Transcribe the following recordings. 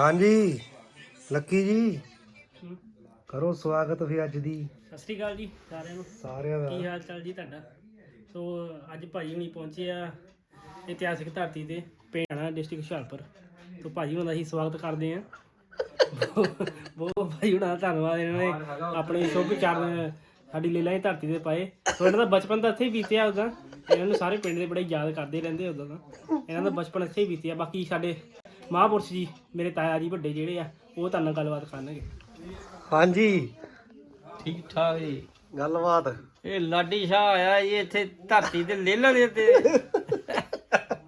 ਹਾਂਜੀ ਲੱਕੀ ਜੀ। ਕਰੋ ਸਵਾਗਤ ਫਿਰ ਅੱਜ ਦੀ। ਸਤਿ ਸ਼੍ਰੀ ਅਕਾਲ ਜੀ ਸਾਰਿਆਂ ਨੂੰ। ਸਾਰਿਆਂ ਦਾ। ਕੀ ਹਾਲ ਚਾਲ ਜੀ ਤੁਹਾਡਾ? ਸੋ ਅੱਜ ਭਾਈ ਹੁਣੀ ਪਹੁੰਚੇ ਆ ਇਤਿਹਾਸਿਕ ਧਰਤੀ ਤੇ ਭੇਣਾ ਡਿਸਟ੍ਰਿਕਟ ਹੁਸ਼ਿਆਰਪੁਰ। ਤੋਂ ਭਾਜੀ ਹੁਣਾਂ ਦਾ ਅਸੀਂ ਸਵਾਗਤ ਕਰਦੇ ਆ ਬਹੁਤ ਭਾਈ ਹੁਣਾਂ ਦਾ ਧੰਨਵਾਦ ਇਹਨਾਂ ਨੇ ਆਪਣੇ ਸ਼ੁਭ ਚਰਨ ਸਾਡੀ ਲੀਲਾ ਦੀ ਧਰਤੀ ਤੇ ਪਾਏ। ਸੋ ਇਹਨਾਂ ਦਾ ਬਚਪਨ ਤਾਂ ਇੱਥੇ ਹੀ ਬੀਤਿਆ ਉਦੋਂ ਇਹਨਾਂ ਨੂੰ ਸਾਰੇ ਪਿੰਡ ਦੇ ਬੜੇ ਯਾਦ ਕਰਦੇ ਰਹਿੰਦੇ ਉਦੋਂ ਤਾਂ। ਇਹਨਾਂ ਦਾ ਬਚਪਨ ਇੱਥੇ ਹੀ ਬੀਤਿਆ। ਬਾਕੀ ਸਾਡੇ ਮਹਾਂਪੁਰਸ਼ ਜੀ ਮੇਰੇ ਤਾਇਆ ਜੀ ਵੱਡੇ ਜਿਹੜੇ ਆ ਉਹ ਤੁਹਾਡੇ ਨਾਲ ਗੱਲਬਾਤ ਕਰਨਗੇ। ਹਾਂਜੀ। ਠੀਕ ਠਾਕ ਜੀ। ਗੱਲਬਾਤ। ਇਹ ਲਾਡੀ ਸ਼ਾਹ ਆਇਆ ਜੀ ਇੱਥੇ ਧਰਤੀ ਤੇ ਲੇਲਾ ਦੇ ਤੇ।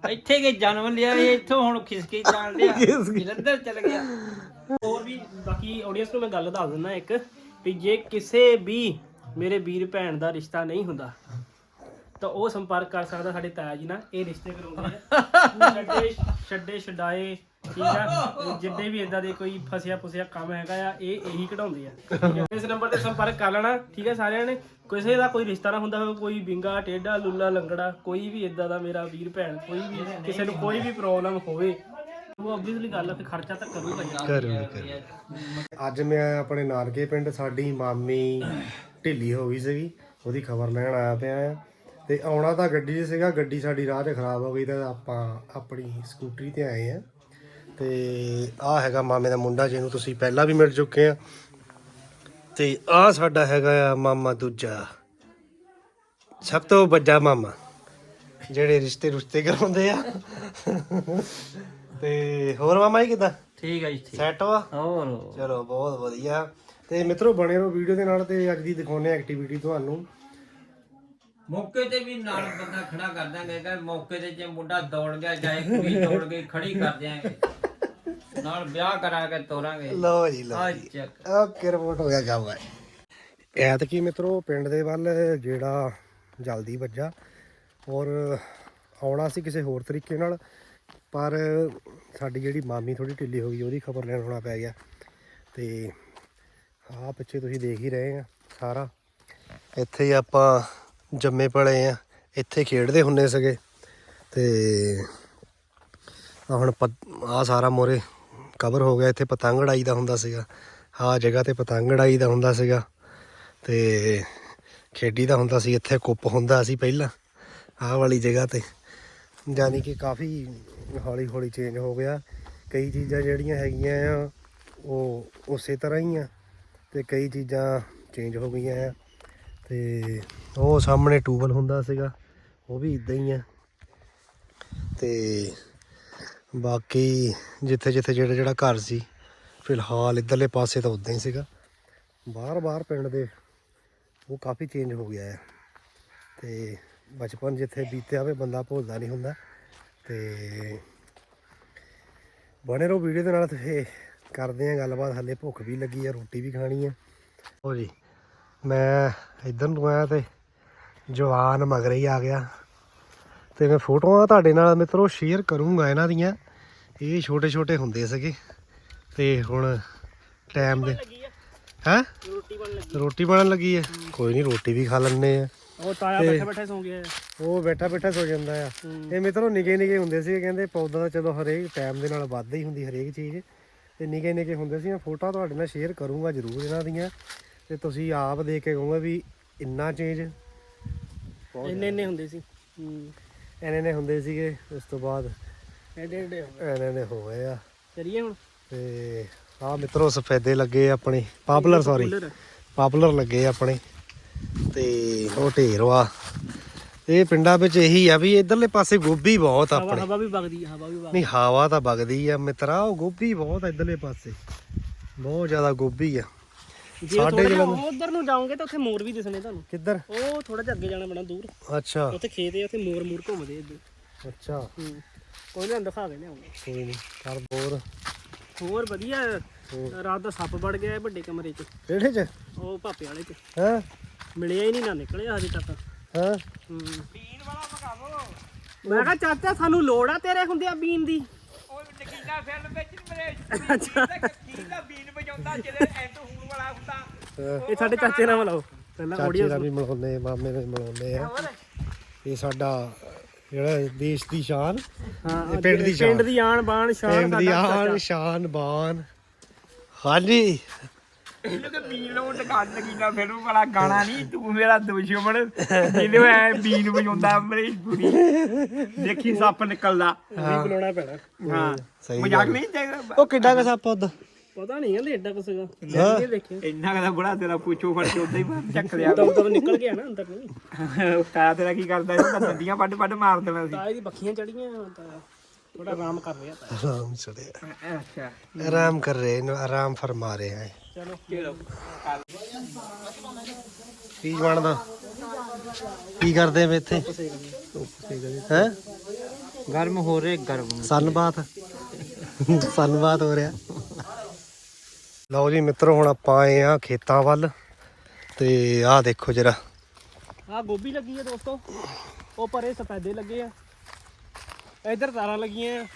ਇੱਥੇ ਕੇ ਜਨਮ ਲਿਆ ਇਹ ਇੱਥੋਂ ਹੁਣ ਖਿਸਕੀ ਜਾਣ ਲਿਆ ਜਲੰਧਰ ਚਲ ਗਿਆ। ਹੋਰ ਵੀ ਬਾਕੀ ਆਡੀਅנס ਨੂੰ ਮੈਂ ਗੱਲ ਦੱਸ ਦਿੰਦਾ ਇੱਕ ਵੀ ਜੇ ਕਿਸੇ ਵੀ ਮੇਰੇ ਵੀਰ ਭੈਣ ਦਾ ਰਿਸ਼ਤਾ ਨਹੀਂ ਹੁੰਦਾ ਤਾਂ ਉਹ ਸੰਪਰਕ ਕਰ ਸਕਦਾ ਸਾਡੇ ਤਾਇਆ ਜੀ ਨਾਲ। ਇਹ ਰਿਸ਼ਤੇ ਕਰਾਉਂਦੇ ਆ। ਛੱਡੇ ਛੱਡੇ ਛਡਾਏ ਠੀਕ ਆ? ਜਿੱਦੇ ਵੀ ਇਦਾਂ ਦੇ ਕੋਈ ਫਸਿਆ ਫੁਸਿਆ ਕੰਮ ਹੈਗਾ ਆ ਇਹ ਇਹੀ ਕਢਾਉਂਦੇ ਆ। ਆ? ਇਸ ਨੰਬਰ ਤੇ ਸੰਪਰਕ ਕਰ ਲੈਣਾ ਠੀਕ ਹੈ ਸਾਰਿਆਂ ਨੇ? ਕਿਸੇ ਦਾ ਕੋਈ ਰਿਸ਼ਤਾ ਨਾ ਹੁੰਦਾ ਹੋਵੇ ਕੋਈ ਬਿੰਗਾ ਟੇਡਾ ਲੁੱਲਾ ਲੰਗੜਾ ਕੋਈ ਵੀ ਇਦਾਂ ਦਾ ਮੇਰਾ ਵੀਰ ਭੈਣ ਕੋਈ ਵੀ ਕਿਸੇ ਨੂੰ ਕੋਈ ਵੀ ਪ੍ਰੋਬਲਮ ਹੋਵੇ ਉਹ ਆਬਵੀਅਸਲੀ ਗੱਲ ਆ ਫਿਰ ਖਰਚਾ ਤਾਂ ਕਰੂਗਾ ਹੀ। ਕਰੋ ਕਰੋ ਅੱਜ ਮੈਂ ਆਪਣੇ ਨਾਨਕੇ ਪਿੰਡ ਸਾਡੀ ਮਾਮੀ ਢਿੱਲੀ ਹੋ ਗਈ ਸੀਗੀ ਉਹਦੀ ਖਬਰ ਲੈਣ ਆਇਆ ਪਿਆ ਆ। ਤੇ ਆਉਣਾ ਤਾਂ ਗੱਡੀ 'ਚ ਸੀਗਾ ਗੱਡੀ ਸਾਡੀ ਰਾਹ 'ਚ ਖਰਾਬ ਹੋ ਗਈ ਤਾਂ ਆਪਾਂ ਆਪਣੀ ਸਕੂਟਰੀ ਤੇ ਆਏ ਆ। ਤੇ ਆਹ ਹੈਗਾ ਮਾਮੇ ਦਾ ਮੁੰਡਾ ਜਿਹਨੂੰ ਤੁਸੀਂ ਪਹਿਲਾਂ ਵੀ ਮਿਲ ਚੁੱਕੇ ਆ। ਤੇ ਆਹ ਸਾਡਾ ਹੈਗਾ ਆ ਮਾਮਾ ਦੂਜਾ। ਸਭ ਤੋਂ ਵੱਡਾ ਮਾਮਾ ਜਿਹੜੇ ਰਿਸ਼ਤੇ ਰੁਸ਼ਤੇ ਕਰਾਉਂਦੇ ਆ। ਤੇ ਹੋਰ ਮਾਮਾ ਜੀ ਕਿਦਾਂ? ਠੀਕ ਹੈ ਜੀ ਠੀਕ। ਸੈਟ ਵਾ ਹੋਰ। ਚਲੋ ਬਹੁਤ ਵਧੀਆ। ਤੇ ਮਿੱਤਰੋ ਬਣੇ ਰਹੋ ਵੀਡੀਓ ਦੇ ਨਾਲ ਤੇ ਅੱਜ ਦੀ ਦਿਖਾਉਨੇ ਐਕਟੀਵਿਟੀ ਤੁਹਾਨੂੰ। ਮੌਕੇ ਤੇ ਵੀ ਨਾਲ ਬੰਦਾ ਖੜਾ ਕਰ ਦਾਂਗੇ ਕਿ ਮੌਕੇ ਤੇ ਜੇ ਮੁੰਡਾ ਦੌੜ ਗਿਆ ਜਾਏ ਕੁੜੀ ਦੌੜ ਗਈ ਖੜੀ ਕਰ ਦਿਆਂਗੇ। ਨਾਲ ਵਿਆਹ ਕਰਾ ਕੇ ਤੋਰਾਂਗੇ। ਲਓ ਜੀ ਲਓ ਆ ਜੀ। ਚੱਕ। ਓਕੇ ਰਿਪੋਰਟ ਹੋ ਗਿਆ ਕੰਮ ਹੈ ਐਤਕੀ ਮਿੱਤਰੋ ਪਿੰਡ ਦੇ ਵੱਲ ਜਿਹੜਾ ਜਲਦੀ ਵੱਜਾ ਔਰ ਆਉਣਾ ਸੀ ਕਿਸੇ ਹੋਰ ਤਰੀਕੇ ਨਾਲ ਪਰ ਸਾਡੀ ਜਿਹੜੀ ਮਾਮੀ ਥੋੜੀ ਢਿੱਲੀ ਹੋ ਗਈ ਉਹਦੀ ਖਬਰ ਲੈਣ ਆਉਣਾ ਪੈ ਗਿਆ। ਤੇ ਆਹ ਪਿੱਛੇ ਤੁਸੀਂ ਦੇਖ ਹੀ ਰਹੇ ਆ ਸਾਰਾ। ਇੱਥੇ ਹੀ ਆਪਾਂ ਜੰਮੇ ਪਲੇ ਆ। ਇੱਥੇ ਖੇਡਦੇ ਹੁੰਦੇ ਸੀਗੇ। ਤੇ ਆ ਹੁਣ ਆ ਸਾਰਾ ਮੋਰੇ ਕਵਰ ਹੋ ਗਿਆ, ਇੱਥੇ ਪਤੰਗ ਉਡਾਈ ਦਾ ਹੁੰਦਾ ਸੀਗਾ। ਆਹ ਜਗ੍ਹਾ ਤੇ ਪਤੰਗ ਉਡਾਈ ਦਾ ਹੁੰਦਾ ਸੀਗਾ ਤੇ ਖੇਡੀ ਦਾ ਹੁੰਦਾ ਸੀ, ਇੱਥੇ ਕੁੱਪ ਹੁੰਦਾ ਸੀ ਪਹਿਲਾਂ, ਆਹ ਵਾਲੀ ਜਗ੍ਹਾ ਤੇ। ਯਾਨੀ ਕਿ ਕਾਫੀ ਹੌਲੀ ਹੌਲੀ ਚੇਂਜ ਹੋ ਗਿਆ। ਕਈ ਚੀਜ਼ਾਂ ਜਿਹੜੀਆਂ ਹੈਗੀਆਂ ਆ, ਉਹ ਉਸੇ ਤਰ੍ਹਾਂ ਹੀ ਆ ਤੇ ਕਈ ਚੀਜ਼ਾਂ ਚੇਂਜ ਹੋ ਗਈਆਂ ਆ ਤੇ ਉਹ ਸਾਹਮਣੇ ਟੂਬਲ ਹੁੰਦਾ ਸੀਗਾ, ਉਹ ਵੀ ਇਦਾਂ ਹੀ ਆ। ਤੇ ਬਾਕੀ ਜਿੱਥੇ ਜਿੱਥੇ ਜਿਹੜਾ ਜਿਹੜਾ ਘਰ ਸੀ, ਫਿਲਹਾਲ ਇਧਰਲੇ ਪਾਸੇ ਤਾਂ ਉਦਾਂ ਹੀ ਸੀਗਾ। ਬਾਹਰ ਬਾਹਰ ਪਿੰਡ ਦੇ ਉਹ ਕਾਫੀ ਚੇਂਜ ਹੋ ਗਿਆ ਹੈ ਤੇ ਬਚਪਨ ਜਿੱਥੇ ਬੀਤਿਆ ਹੋਵੇ ਬੰਦਾ ਭੁੱਲਦਾ ਨਹੀਂ ਹੁੰਦਾ। ਤੇ ਬਣੇ ਰਹੋ ਵੀਡੀਓ ਦੇ ਨਾਲ ਤੇ ਕਰਦੇ ਆ ਗੱਲਬਾਤ। ਹੱਲੇ ਭੁੱਖ ਵੀ ਲੱਗੀ ਆ, ਰੋਟੀ ਵੀ ਖਾਣੀ ਆ। ਹੋ ਜੀ, ਮੈਂ ਇਧਰ ਨੂੰ ਆਇਆ ਤੇ ਜਵਾਨ ਮਗਰੇ ਹੀ ਆ ਗਿਆ। ਤੇ ਮੈਂ ਫੋਟੋਆਂ ਤੁਹਾਡੇ ਨਾਲ ਮਿੱਤਰੋ ਸ਼ੇਅਰ ਕਰੂੰਗਾ ਇਹਨਾਂ ਦੀਆਂ। ਇਹ ਛੋਟੇ ਛੋਟੇ ਹੁੰਦੇ ਸੀਗੇ। ਤੇ ਹੁਣ ਟਾਈਮ ਦੇ ਹੈ? ਰੋਟੀ ਬਣ ਲੱਗੀ ਰੋਟੀ ਬਣਨ ਲੱਗੀ ਹੈ ਕੋਈ ਨਹੀਂ ਰੋਟੀ ਵੀ ਖਾ ਲੈਣੇ ਆ। ਉਹ ਤਾਇਆ ਬੈਠਾ ਬੈਠਾ ਸੌਂ ਗਿਆ। ਉਹ ਬੈਠਾ ਬੈਠਾ ਸੋ ਜਾਂਦਾ ਆ। ਇਹ ਮਿੱਤਰੋ ਨਿੱਕੇ ਨਿੱਕੇ ਹੁੰਦੇ ਸੀ ਕਹਿੰਦੇ ਪੌਦਾ ਤਾਂ ਚਲੋ ਹਰੇਕ ਟਾਈਮ ਦੇ ਨਾਲ ਵੱਧਦਾ ਹੀ ਹੁੰਦੀ ਹਰੇਕ ਚੀਜ਼। ਤੇ ਨਿੱਕੇ ਨਿੱਕੇ ਹੁੰਦੇ ਸੀ ਮੈਂ ਫੋਟੋ ਤੁਹਾਡੇ ਨਾਲ ਸ਼ੇਅਰ ਕਰੂੰਗਾ ਜ਼ਰੂਰ ਇਹਨਾਂ ਦੀਆਂ। ਤੇ ਤੁਸੀਂ ਆਪ ਦੇਖ ਕੇ ਕਹੋਗੇ ਵੀ ਇੰਨਾ ਚੇਂਜ ਇੰਨੇ ਇੰਨੇ ਹੁੰਦੇ ਸੀ। ਐਨੇ ਨੇ ਹੁੰਦੇ ਸੀਗੇ ਉਸ ਤੋਂ ਬਾਅਦ ਐਡੇ ਐਡੇ ਐਨੇ ਨੇ ਹੋ ਗਏ ਆ। ਕਰੀਏ ਹੁਣ। ਤੇ ਆ ਮਿੱਤਰੋ ਸਫੈਦੇ ਲੱਗੇ ਆ ਆਪਣੇ। Popular sorry cooler. ਪਾਪੂਲਰ ਲੱਗੇ ਆ ਆਪਣੇ। ਤੇ ਉਹ ਢੇਰ ਵਾ। ਇਹ ਪਿੰਡਾਂ ਵਿੱਚ ਇਹੀ ਆ ਵੀ ਇਧਰਲੇ ਪਾਸੇ ਗੋਭੀ ਬਹੁਤ ਆ ਹਵਾ ਆਪਣੇ। ਹਵਾ ਵੀ ਵਗਦੀ ਆ ਹਵਾ ਵੀ ਵਗਦੀ ਨਹੀਂ ਹਵਾ ਤਾਂ ਵਗਦੀ ਆ। ਮਿੱਤਰਾ ਉਹ ਗੋਭੀ ਬਹੁਤ ਆ ਇਧਰਲੇ ਪਾਸੇ। ਬਹੁਤ ਜ਼ਿਆਦਾ ਗੋਭੀ ਆ। ਜੇ ਸਾਡੇ ਥੋੜਾ ਜਲੰਧਰ- ਉਧਰ ਨੂੰ ਜਾਓਗੇ ਤਾਂ ਉੱਥੇ ਮੋਰ ਵੀ ਦਿਸਣੇ ਤੁਹਾਨੂੰ। ਕਿੱਧਰ? ਉਹ ਥੋੜਾ ਜਿਹਾ ਅੱਗੇ ਜਾਣਾ ਪੈਣਾ ਦੂਰ। ਅੱਛਾ। ਉੱਥੇ ਖੇਤ ਹੈ ਉੱਥੇ ਮੋਰ ਮੂਰ ਘੁੰਮਦੇ ਇੱਧਰ। ਅੱਛਾ। ਹੂੰ। ਕੋਈ ਨਾ ਦਿਖਾ ਕੇ ਲਿਆਉਂਗਾ ਕੋਈ ਨਹੀਂ ਕਰ ਬੋਰ। ਹੋਰ ਵਧੀਆ। ਰਾਤ ਦਾ ਸੱਪ ਵੜ ਗਿਆ ਵੱਡੇ ਕਮਰੇ 'ਚ। ਕਿਹੜੇ ਚ? ਉਹ ਭਾਪੇ ਵਾਲੇ 'ਚ। ਹਾਂ? ਮਿਲਿਆ ਹੀ ਨਹੀਂ ਨਾ ਨਿਕਲਿਆ ਹਜੇ ਤੱਕ। ਹਾਂ? ਹੂੰ। ਬੀਨ ਵਾਲਾ ਮਗਾਵੋ ਮੈਂ ਕਿਹਾ ਚਾਚਾ ਸਾਨੂੰ ਲੋੜ ਆ ਤੇਰੇ ਹੁੰਦੇ ਆ ਬੀਨ ਦੀ। ਉਹ ਨਕੀਲਾ ਫਿਲਮ ਵਿੱਚ ਮੇਰੇ ਅੱਛਾ ਕੀਲਾ ਬੀਨ ਵਜਾਉਂਦਾ ਜਿਹੜੇ ਐਂਡ ਹੋਣ ਵਾਲਾ ਹੁੰਦਾ। ਹਾਂ। ਇਹ ਸਾਡੇ ਚਾਚੇ ਨਾਲ ਮਿਲਾਓ। ਪਹਿਲਾਂ ਚਾਚੇ ਆਡੀਓ ਦਾ ਵੀ ਮਿਲਾਉਂਦੇ ਮਾਮੇ ਦਾ ਵੀ ਮਿਲਾਉਂਦੇ ਆ। ਇਹ ਸਾਡਾ ਜਿਹੜਾ ਦੇਸ਼ ਦੀ ਸ਼ਾਨ ਹਾਂ ਇਹ ਪਿੰਡ ਦੀ ਸ਼ਾਨ। ਪਿੰਡ ਦੀ ਆਣ ਬਾਣ ਸ਼ਾਨ ਪਿੰਡ ਦੀ ਚਾਚਾ। ਸ਼ਾਨ ਬਾਨ ਹਾਂਜੀ। ਇਹਨੂੰ ਤੇ ਬੀਨ ਨੂੰ ਟਕਾਣ ਲੱਗੀ ਨਾ ਫਿਰ ਉਹ ਵਾਲਾ ਗਾਣਾ ਨਹੀਂ ਤੂੰ ਮੇਰਾ ਦੁਸ਼ਮਣ। ਜਿਹਨੂੰ ਐ ਬੀਨ ਵਜਾਉਂਦਾ ਮੇਰੇ ਬੁਰੀ ਦੇਖੀ ਸੱਪ ਨਿਕਲਦਾ। ਵੀ ਬੁਲਾਉਣਾ ਪੈਣਾ। ਹਾਂ। ਸਹੀ ਮਜ਼ਾਕ ਨਹੀਂ ਚਾਹੀਦਾ ਉਹ ਕਿੱਡਾ ਕਾ ਸੱਪ ਉਹਦਾ? ਪਤਾ ਨਹੀਂ ਕਹਿੰਦੇ ਐਡਾ ਕੁਛ ਹੈਗਾ ਹਾਂ। ਇਹ ਦੇਖਿਓ ਇੰਨਾ ਕਦਾ ਬੁੜਾ ਤੇਰਾ ਪੁੱਛੋ ਫੜ ਕੇ ਉਦਾਂ ਹੀ ਬਾਹਰ ਚੱਕ ਲਿਆ। ਦਮ ਦਮ ਨਿਕਲ ਗਿਆ ਨਾ ਅੰਦਰ ਨੂੰ ਤਾਇਆ ਤੇਰਾ ਕੀ ਕਰਦਾ ਇਹ ਤਾਂ ਦੰਦੀਆਂ ਵੱਡ ਵੱਡ ਮਾਰ ਦੇਣਾ ਸੀ। ਤਾਂ ਇਹਦੀ ਬੱਖੀਆਂ ਚੜੀਆਂ ਤਾਂ ਥੋੜਾ ਆਰਾਮ ਕਰ ਰਿਹਾ ਤਾਂ। ਆਰਾਮ ਚੜਿਆ। ਅੱਛਾ। ਆਰਾਮ ਕਰ ਰਹੇ ਨੇ ਆਰਾਮ ਫਰਮਾ ਰਹੇ ਹੈ ਚਲੋ। ਕੀ ਬਣਦਾ? ਕੀ ਕਰਦੇ ਵੇ ਇੱਥੇ? ਹੈ? ਗਰਮ ਹੋ ਰਹੇ ਗਰਮ। ਸਨਬਾਤ। ਸਨਬਾਤ ਹੋ ਰਿਹਾ। ਲਓ ਜੀ ਮਿੱਤਰੋ ਹੁਣ ਆਪਾਂ ਆਏ ਆ ਖੇਤਾਂ ਵੱਲ। ਤੇ ਆਹ ਦੇਖੋ ਜਰਾ। ਆ ਗੋਭੀ ਲੱਗੀ ਹੈ ਦੋਸਤੋ। ਉਹ ਪਰੇ ਸਫੈਦੇ ਲੱਗੇ ਆ। ਇਧਰ ਤਾਰਾਂ ਲੱਗੀਆਂ ਆ।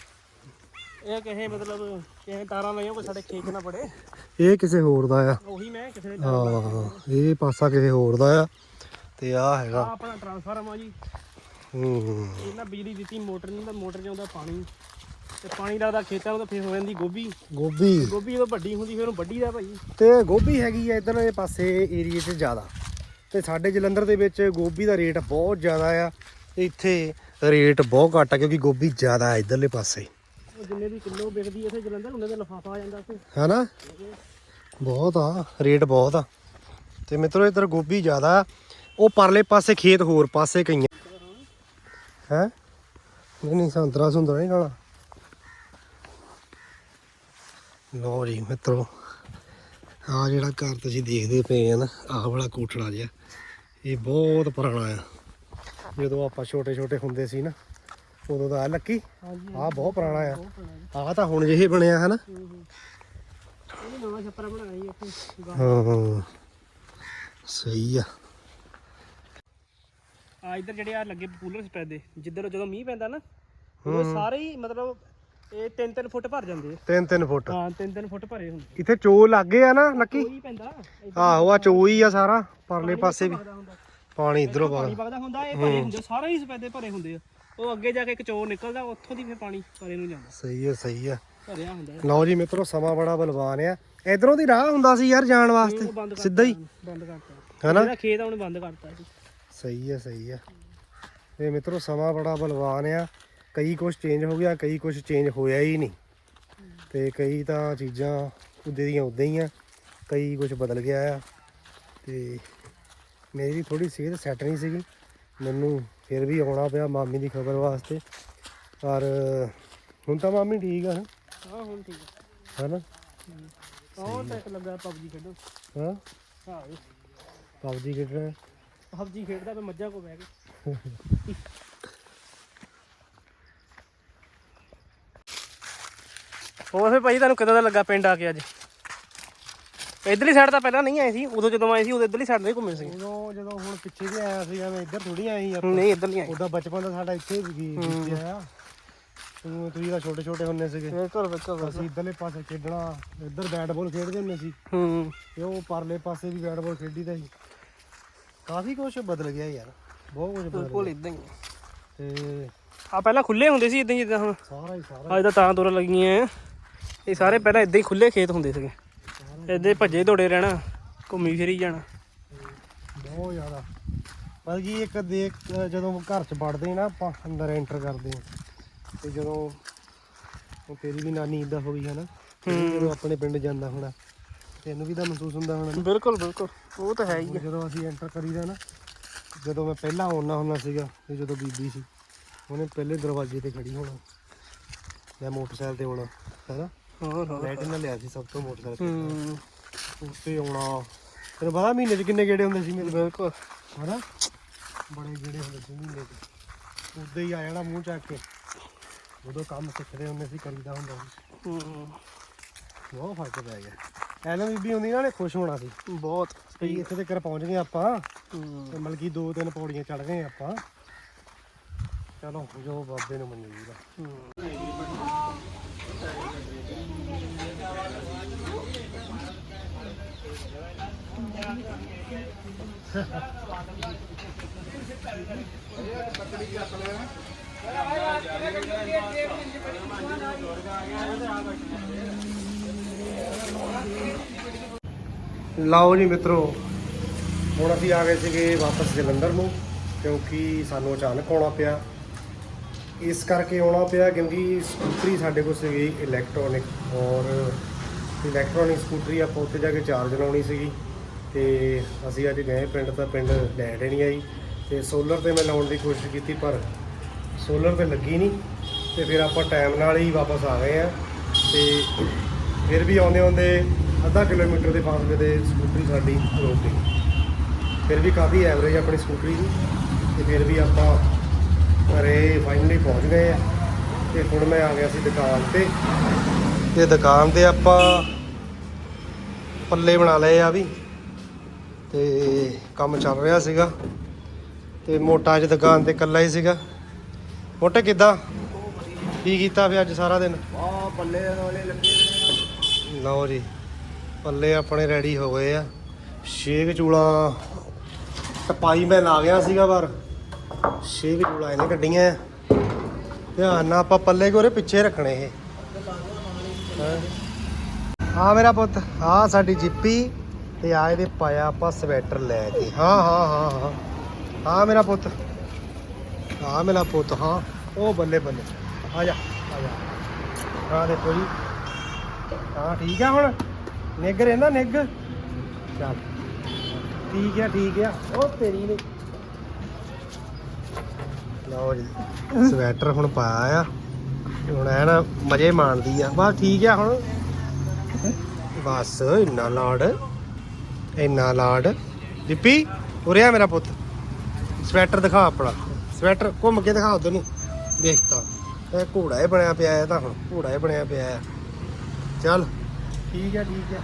ਇਹ ਕਿਸੇ ਮਤਲਬ ਕਿਸੇ ਤਾਰਾਂ ਲਾਈਆਂ ਕੋਈ ਸਾਡੇ ਖੇਤ ਨਾ ਪੜੇ। ਇਹ ਕਿਸੇ ਹੋਰ ਦਾ ਆ। ਉਹੀ ਮੈਂ ਕਿਸੇ ਦੇ ਹਾਂ ਇਹ ਪਾਸਾ ਕਿਸੇ ਹੋਰ ਦਾ ਆ। ਤੇ ਆ ਹੈਗਾ। ਆਪਣਾ ਟਰਾਂਸਫਾਰਮ ਆ ਜੀ। ਹੂੰ ਇਹਨਾਂ ਬਿਜਲੀ ਦਿੱਤੀ ਮੋਟਰ ਨੂੰ ਤਾਂ ਮੋਟਰ ਆਉਂਦਾ ਪਾਣੀ। ਤੇ ਪਾਣੀ ਲੱਗਦਾ ਖੇਤਾਂ ਨੂੰ ਤਾਂ ਫਿਰ ਹੋ ਜਾਂਦੀ ਗੋਭੀ। ਗੋਭੀ। ਗੋਭੀ ਜਦੋਂ ਵੱਡੀ ਹੁੰਦੀ ਫਿਰ ਉਹਨੂੰ ਵੱਢੀ ਦਾ ਭਾਈ। ਤੇ ਗੋਭੀ ਹੈਗੀ ਆ ਇਧਰ ਦੇ ਪਾਸੇ ਏਰੀਏ 'ਚ ਜ਼ਿਆਦਾ। ਤੇ ਸਾਡੇ ਜਲੰਧਰ ਦੇ ਵਿੱਚ ਗੋਭੀ ਦਾ ਰੇਟ ਬਹੁਤ ਜ਼ਿਆਦਾ ਆ। ਇੱਥੇ ਰੇਟ ਬਹੁਤ ਘੱਟ ਆ ਕਿਉਂਕਿ ਗੋਭੀ ਜ਼ਿਆਦਾ ਹੈ ਇਧਰਲੇ ਪਾਸੇ। ਉਹ ਜਿੰਨੇ ਦੀ ਕਿਲੋ ਵਿਕਦੀ ਇੱਥੇ ਜਲੰਧਰ ਹੁੰਦੇ ਦਾ ਲਫਾਫਾ ਆ ਜਾਂਦਾ ਉੱਥੇ। ਹੈਨਾ? ਬਹੁਤ ਆ, ਰੇਟ ਬਹੁਤ ਆ। ਤੇ ਮਿੱਤਰੋ, ਇਧਰ ਗੋਭੀ ਜ਼ਿਆਦਾ ਉਹ ਪਰਲੇ ਪਾਸੇ ਖੇਤ ਹੋਰ ਪਾਸੇ ਕਈਆਂ। ਹੈ? ਨਹੀਂ ਨਹੀਂ ਸੰਤਰਾ ਸੁੰਦਰਾ ਨਹੀਂ ਖਾਣਾ। ਲੋ ਜੀ ਮਿੱਤਰੋ ਆ ਜਿਹੜਾ ਘਰ ਤੁਸੀਂ ਦੇਖਦੇ ਪਏ ਆ ਨਾ, ਆਹ ਵਾਲਾ ਕੋਠੜਾ ਜਿਹਾ, ਇਹ ਬਹੁਤ ਪੁਰਾਣਾ ਆ। ਜਦੋਂ ਆਪਾਂ ਛੋਟੇ ਛੋਟੇ ਹੁੰਦੇ ਸੀ ਨਾ ਉਦੋਂ ਦਾ ਲੱਕੀ। ਹਾਂਜੀ ਆਹ ਬਹੁਤ ਪੁਰਾਣਾ ਆ। ਆਹ ਤਾਂ ਹੁਣ ਜਿਹੇ ਬਣਿਆ ਹੈ ਨਾ ਇਹਨੇ ਨਵਾਂ ਛੱਪਰਾ ਬਣਾਇਆ ਜੀ ਇੱਥੇ ਗਾਂ। ਹਾਂ ਸਹੀ ਆ। ਆ ਇੱਧਰ ਜਿਹੜੇ ਆ ਲੱਗੇ ਪਪੂਲਰ ਸਪੈਦੇ ਜਿੱਧਰ ਜਦੋਂ ਮੀਂਹ ਪੈਂਦਾ ਨਾ ਉਹ ਸਾਰੇ ਹੀ ਮਤਲਬ ਇਹ 3-3 ਫੁੱਟ ਭਰ ਜਾਂਦੇ ਆ। ਤਿੰਨ ਤਿੰਨ ਫੁੱਟ। ਹਾਂ 3-3 ਫੁੱਟ ਭਰੇ ਹੁੰਦੇ ਇੱਥੇ ਚੋ ਲੱਗੇ ਆ ਨਾ ਨੱਕੀ ਕੋਈ ਪੈਂਦਾ। ਆਹੋ ਆ ਚੋ ਹੀ ਆ ਸਾਰਾ। ਪਰਲੇ ਪਾਸੇ ਵੀ। ਵਗਦਾ ਹੁੰਦਾ। ਪਾਣੀ ਇਧਰੋਂ ਪਾਣੀ ਵਗਦਾ। ਵਗਦਾ ਹੁੰਦਾ ਇਹ ਭਰੇ ਹੁੰਦੇ ਸਾਰੇ ਹੀ ਸਪੈਦੇ ਭਰੇ ਹੁੰਦੇ ਆ। ਉਹ ਅੱਗੇ ਜਾ ਕੇ ਇੱਕ ਚੋਰ ਨਿਕਲਦਾ ਉੱਥੋਂ ਦੀ ਫਿਰ ਪਾਣੀ ਪਰੇ ਨੂੰ ਜਾਂਦਾ। ਸਹੀ ਆ ਸਹੀ ਆ। ਭਰਿਆ ਹੁੰਦਾ ਲਓ ਜੀ ਮਿੱਤਰੋ ਸਮਾਂ ਬੜਾ ਬਲਵਾਨ ਆ। ਇਧਰੋਂ ਦੀ ਰਾਹ ਹੁੰਦਾ ਸੀ ਯਾਰ ਜਾਣ ਉਹ ਵਾਸਤੇ ਕਰਤਾ ਸਿੱਧਾ ਹੀ। ਬੰਦ ਕਰਤਾ ਹੈਨਾ? ਜਿਹੜਾ ਖੇਤ ਆ ਉਹਨੇ ਬੰਦ ਕਰਤਾ ਜੀ। ਸਹੀ ਆ ਸਹੀ ਆ। ਇਹ ਮਿੱਤਰੋ ਸਮਾਂ ਬੜਾ ਬਲਵਾਨ ਆ। ਕਈ ਕੁਝ ਚੇਂਜ ਹੋ ਗਿਆ ਕਈ ਕੁਝ ਚੇਂਜ ਹੋਇਆ ਹੀ ਨਹੀਂ। ਤੇ ਕਈ ਤਾਂ ਚੀਜ਼ਾਂ ਉਦੇ ਦੀਆਂ ਉਦਾਂ ਹੀ ਆ ਕਈ ਕੁਝ ਬਦਲ ਗਿਆ ਆ। ਤੇ ਮੇਰੀ ਥੋੜੀ ਸਿਹਤ ਸੈੱਟ ਨਹੀਂ ਸੀਗੀ। ਮੈਨੂੰ ਫਿਰ ਵੀ ਆਉਣਾ ਪਿਆ ਮਾਮੀ ਦੀ ਖਬਰ ਵਾਸਤੇ। ਪਰ ਹੁਣ ਤਾਂ ਮਾਮੀ ਠੀਕ ਆ ਹਾਂ? ਹੁਣ ਠੀਕ ਆ। ਹੈਨਾ? ਉਹ ਤਾਂ ਇੱਕ ਲੱਗਾ ਪਬਜੀ ਖੇਡੋ ਹਾਂ? ਹਾਂ। ਪਬਜੀ ਖੇਡਣਾ ਪਬਜੀ ਖੇਡਦਾ ਤੇ ਮੱਝਾਂ ਕੋ ਬਹਿ ਕੇ। ਹੋਰ ਫੇ ਭਾਈ ਤੁਹਾਨੂੰ ਕਿਦਾਂ ਦਾ ਲੱਗਾ ਪਿੰਡ ਆ ਕੇ ਅੱਜ? ਇਧਰਲੀ ਸਾਈਡ ਤਾਂ ਪਹਿਲਾਂ ਨਹੀਂ ਆਏ ਸੀ ਉਦੋਂ ਜਦੋਂ ਆਏ ਸੀ ਉਦੋਂ ਇਧਰਲੀ ਸਾਈਡ ਨਹੀਂ ਘੁੰਮੇ ਸੀ ਉਦੋਂ ਜਦੋਂ ਹੁਣ ਪਿੱਛੇ ਵੀ ਆਇਆ ਸੀਗਾ ਮੈਂ ਇੱਧਰ ਥੋੜੀ ਆਈ ਆ ਨਹੀਂ ਇਧਰ ਨਹੀਂ ਆਏ। ਉਹਦਾ ਬਚਪਨ ਦਾ ਸਾਡਾ ਇੱਥੇ ਵੀ ਬੀਤਿਆ ਆ ਤੂੰ ਤੁਸੀਂ ਤਾਂ ਛੋਟੇ ਛੋਟੇ ਹੁੰਦੇ ਸੀਗੇ। ਬਿਲਕੁਲ ਬਿਲਕੁਲ ਅਸੀਂ ਇੱਧਰਲੇ ਪਾਸੇ ਖੇਡਣਾ ਇੱਧਰ ਬੈਟ ਬਾਲ ਖੇਡਦੇ ਹੁੰਦੇ ਸੀ। ਹੂੰ ਤੇ ਉਹ ਪਰਲੇ ਪਾਸੇ ਵੀ ਬੈਟ ਬਾਲ ਖੇਡੀਦਾ ਸੀ। ਕਾਫੀ ਕੁਝ ਬਦਲ ਗਿਆ ਯਾਰ ਬਹੁਤ ਕੁਝ ਬਦਲ ਬਿਲਕੁਲ ਗਿਆ। ਇਦਾਂ ਹੀ ਤੇ ਆ ਪਹਿਲਾਂ ਖੁੱਲੇ ਹੁੰਦੇ ਸੀ ਇਦਾਂ ਜਿੱਦਾਂ ਹੁਣ। ਸਾਰਾ ਹੀ ਸਾਰਾ ਅੱਜ ਤਾਂ ਤਾਂ ਤੁਰ ਲੱਗੀਆਂ ਆ ਇਹ ਸਾਰੇ ਪਹਿਲਾਂ ਇਦਾਂ ਹੀ ਖੁੱਲੇ ਖੇਤ ਹੁੰਦੇ ਸੀਗੇ। ਹੀ ਭੱਜੇ ਦੌੜੇ ਰਹਿਣਾ ਘੁੰਮੀ ਫਿਰੀ ਜਾਣਾ। ਬਹੁਤ ਜ਼ਿਆਦਾ। ਪਰ ਕੀ ਇੱਕ ਦੇਖ ਜਦੋਂ ਘਰ ਚ ਵੜਦੇ ਨਾ ਆਪਾਂ ਅੰਦਰ ਐਂਟਰ ਕਰਦੇ ਹਾਂ ਤੇ ਜਦੋਂ ਉਹ ਤੇਰੀ ਵੀ ਨਾਨੀ ਇਦਾਂ ਹੋ ਗਈ ਹੈ ਨਾ ਜਦੋਂ ਆਪਣੇ ਪਿੰਡ ਜਾਂਦਾ ਹੋਣਾ ਤੈਨੂੰ ਵੀ ਤਾਂ ਮਹਿਸੂਸ ਹੁੰਦਾ ਹੋਣਾ ਨਾ? ਬਿਲਕੁਲ ਬਿਲਕੁਲ। ਉਹ ਤਾਂ ਹੈ ਹੀ ਹੁਣ ਜਦੋਂ ਅਸੀਂ ਐਂਟਰ ਕਰੀਦਾ ਨਾ ਜਦੋਂ ਮੈਂ ਪਹਿਲਾਂ ਆਉਣਾ ਹੁੰਦਾ ਸੀਗਾ ਤੇ ਜਦੋਂ ਬੀਬੀ ਸੀ ਉਹਨੇ ਪਹਿਲੇ ਦਰਵਾਜ਼ੇ ਤੇ ਖੜੀ ਹੋਣਾ ਮੈਂ ਮੋਟਰਸਾਈਕਲ ਤੇ ਆਉਣਾ ਹੈਨਾ ਹੋਰ ਹੋਰ। ਲੈਟ ਨਾਲ ਲਿਆ ਸੀ ਸਭ ਤੋਂ ਮੋਟਰਸਾਈਕਲ ਹੂੰ। ਉੱਤੇ ਆਉਣਾ। ਤੈਨੂੰ ਪਤਾ ਮਹੀਨੇ 'ਚ ਕਿੰਨੇ ਗੇੜੇ ਹੁੰਦੇ ਸੀ ਮੇਰੇ ਬਿਲਕੁਲ। ਹਨਾ? ਬੜੇ ਗੇੜੇ ਹੁੰਦੇ ਸੀ ਮਹੀਨੇ 'ਚ। ਉੱਦੇ ਹੀ ਆ ਜਾਣਾ ਮੂੰਹ ਚੱਕ ਕੇ। ਉਦੋਂ ਕੰਮ ਸਿੱਖਦੇ ਹੁੰਦੇ ਸੀ ਕਰੀਦਾ ਹੁੰਦਾ ਸੀ। ਹੂੰ। ਬਹੁਤ ਫ਼ਰਕ ਪੈ ਗਿਆ। ਐਲਮ ਬੀਬੀ ਹੁੰਦੀ ਨਾ ਨੇ ਖੁਸ਼ ਹੋਣਾ ਸੀ। ਬਹੁਤ। ਵੀ ਇੱਥੇ ਤੱਕ ਪਹੁੰਚ ਗਏ ਆਪਾਂ। ਤੇ ਮਤਲਬ ਕਿ ਦੋ ਤਿੰਨ ਪੌੜੀਆਂ ਚੜ ਗਏ ਆਪਾਂ। ਚਲੋ ਜੋ ਬਾਬੇ ਨੂੰ ਮਨਜ਼ੂਰ ਆ ਲਓ ਜੀ ਮਿੱਤਰੋ, ਹੁਣ ਅਸੀਂ ਆ ਗਏ ਸੀਗੇ ਵਾਪਸ ਜਲੰਧਰ ਨੂੰ, ਕਿਉਂਕਿ ਸਾਨੂੰ ਅਚਾਨਕ ਆਉਣਾ ਪਿਆ। ਇਸ ਕਰਕੇ ਆਉਣਾ ਪਿਆ ਕਿਉਂਕਿ ਸਕੂਟਰੀ ਸਾਡੇ ਕੋਲ ਸੀਗੀ ਇਲੈਕਟ੍ਰੋਨਿਕ ਔਰ ਇਲੈਕਟ੍ਰੋਨਿਕ ਸਕੂਟਰੀ ਆਪਾਂ ਉੱਥੇ ਜਾ ਕੇ ਚਾਰਜ ਲਾਉਣੀ ਸੀਗੀ। ਤੇ ਅਸੀਂ ਅੱਜ ਗਏ ਪਿੰਡ ਤਾਂ ਪਿੰਡ ਲੈਟ ਹੀ ਨਹੀਂ ਆਈ ਤੇ ਸੋਲਰ ਤੇ ਮੈਂ ਲਾਉਣ ਦੀ ਕੋਸ਼ਿਸ਼ ਕੀਤੀ, ਪਰ ਸੋਲਰ ਤੇ ਲੱਗੀ ਨਹੀਂ ਤੇ ਫਿਰ ਆਪਾਂ ਟਾਈਮ ਨਾਲ ਹੀ ਵਾਪਸ ਆ ਗਏ ਆ ਤੇ ਫਿਰ ਵੀ ਆਉਂਦੇ ਆਉਂਦੇ ਅੱਧਾ ਕਿਲੋਮੀਟਰ ਦੇ ਫਾਸਲੇ ਤੇ ਸਕੂਟਰੀ ਸਾਡੀ ਰੁਕ ਗਈ। ਫਿਰ ਵੀ ਕਾਫੀ ਐਵਰੇਜ ਆਪਣੀ ਸਕੂਟਰੀ ਦੀ ਤੇ ਫਿਰ ਵੀ ਆਪਾਂ ਘਰੇ ਫਾਈਨਲੀ ਪਹੁੰਚ ਗਏ ਆ ਤੇ ਹੁਣ ਮੈਂ ਆ ਗਿਆ ਸੀ ਦੁਕਾਨ ਤੇ। ਤੇ ਦੁਕਾਨ ਤੇ ਆਪਾਂ ਪੱਲੇ ਬਣਾ ਲਏ ਆ ਵੀ। ਤੇ ਕੰਮ ਚੱਲ ਰਿਹਾ ਸੀਗਾ ਤੇ ਮੋਟਾ ਅੱਜ ਦੁਕਾਨ ਤੇ ਇਕੱਲਾ ਹੀ ਸੀਗਾ। ਮੋਟੇ ਕਿੱਦਾਂ? ਕੀ ਕੀਤਾ ਫਿਰ ਅੱਜ ਸਾਰਾ ਦਿਨ? ਆ ਬੱਲੇ ਵਾਲੇ ਲੱਗੇ ਲਓ ਜੀ ਪੱਲੇ ਆਪਣੇ ਰੈਡੀ ਹੋ ਗਏ ਆ। ਛੇਕ ਚੂਲਾ ਟਪਾਈ ਮੈਂ ਲਾ ਗਿਆ ਸੀਗਾ ਪਰ ਛੇਕ ਚੂਲਾ ਇਹਨੇ ਕੱਢੀਆਂ ਆ। ਧਿਆਨ ਨਾਲ ਆਪਾਂ ਪੱਲੇ ਕੋਰੇ ਪਿੱਛੇ ਰੱਖਣੇ ਇਹ। ਹੈਂ। ਹਾਂ ਮੇਰਾ ਪੁੱਤ ਆ ਸਾਡੀ ਜਿੱਪੀ। ਤੇ ਆ ਇਹਦੇ ਪਾਇਆ ਆਪਾਂ ਸਵੈਟਰ ਲੈ ਕੇ। ਹਾਂ ਹਾਂ ਹਾਂ ਹਾਂ। ਹਾਂ, ਮੇਰਾ ਪੁੱਤ। ਹਾਂ, ਮੇਰਾ ਪੁੱਤ, ਹਾਂ। ਉਹ ਬੱਲੇ ਬੱਲੇ। ਆ ਜਾ ਆ ਜਾ। ਹਾਂ ਦੇਖੋ ਜੀ। ਹਾਂ, ਠੀਕ ਆ ਹੁਣ? ਨਿੱਘ ਰਹਿੰਦਾ, ਨਿੱਘ? ਚੱਲ। ਠੀਕ ਆ ਠੀਕ ਆ। ਉਹ ਤੇਰੀ ਨੇ ਲਓ ਜੀ, ਸਵੈਟਰ ਹੁਣ ਪਾਇਆ ਆ। ਹੁਣ ਐ ਨਾ ਮਜ਼ੇ ਮਾਣਦੀ ਆ। ਬਸ ਠੀਕ ਆ ਹੁਣ। ਬਸ, ਇੰਨਾ ਲਾਡ। ਇੰਨਾ ਲਾਡ। ਦੀਪੀ, ਉਰੇ ਆ ਮੇਰਾ ਪੁੱਤ। ਸਵੈਟਰ ਦਿਖਾ ਆਪਣਾ। ਸਵੈਟਰ ਘੁੰਮ ਕੇ ਦਿਖਾ ਉਧਰ ਨੂੰ। ਦੇਖ ਇਹ ਘੋੜਾ ਹੀ ਬਣਿਆ ਪਿਆ, ਇਹ ਤਾਂ ਹੁਣ ਘੋੜਾ ਹੀ ਬਣਿਆ ਪਿਆ। ਆ ਚੱਲ। ਠੀਕ ਹੈ ਠੀਕ ਹੈ।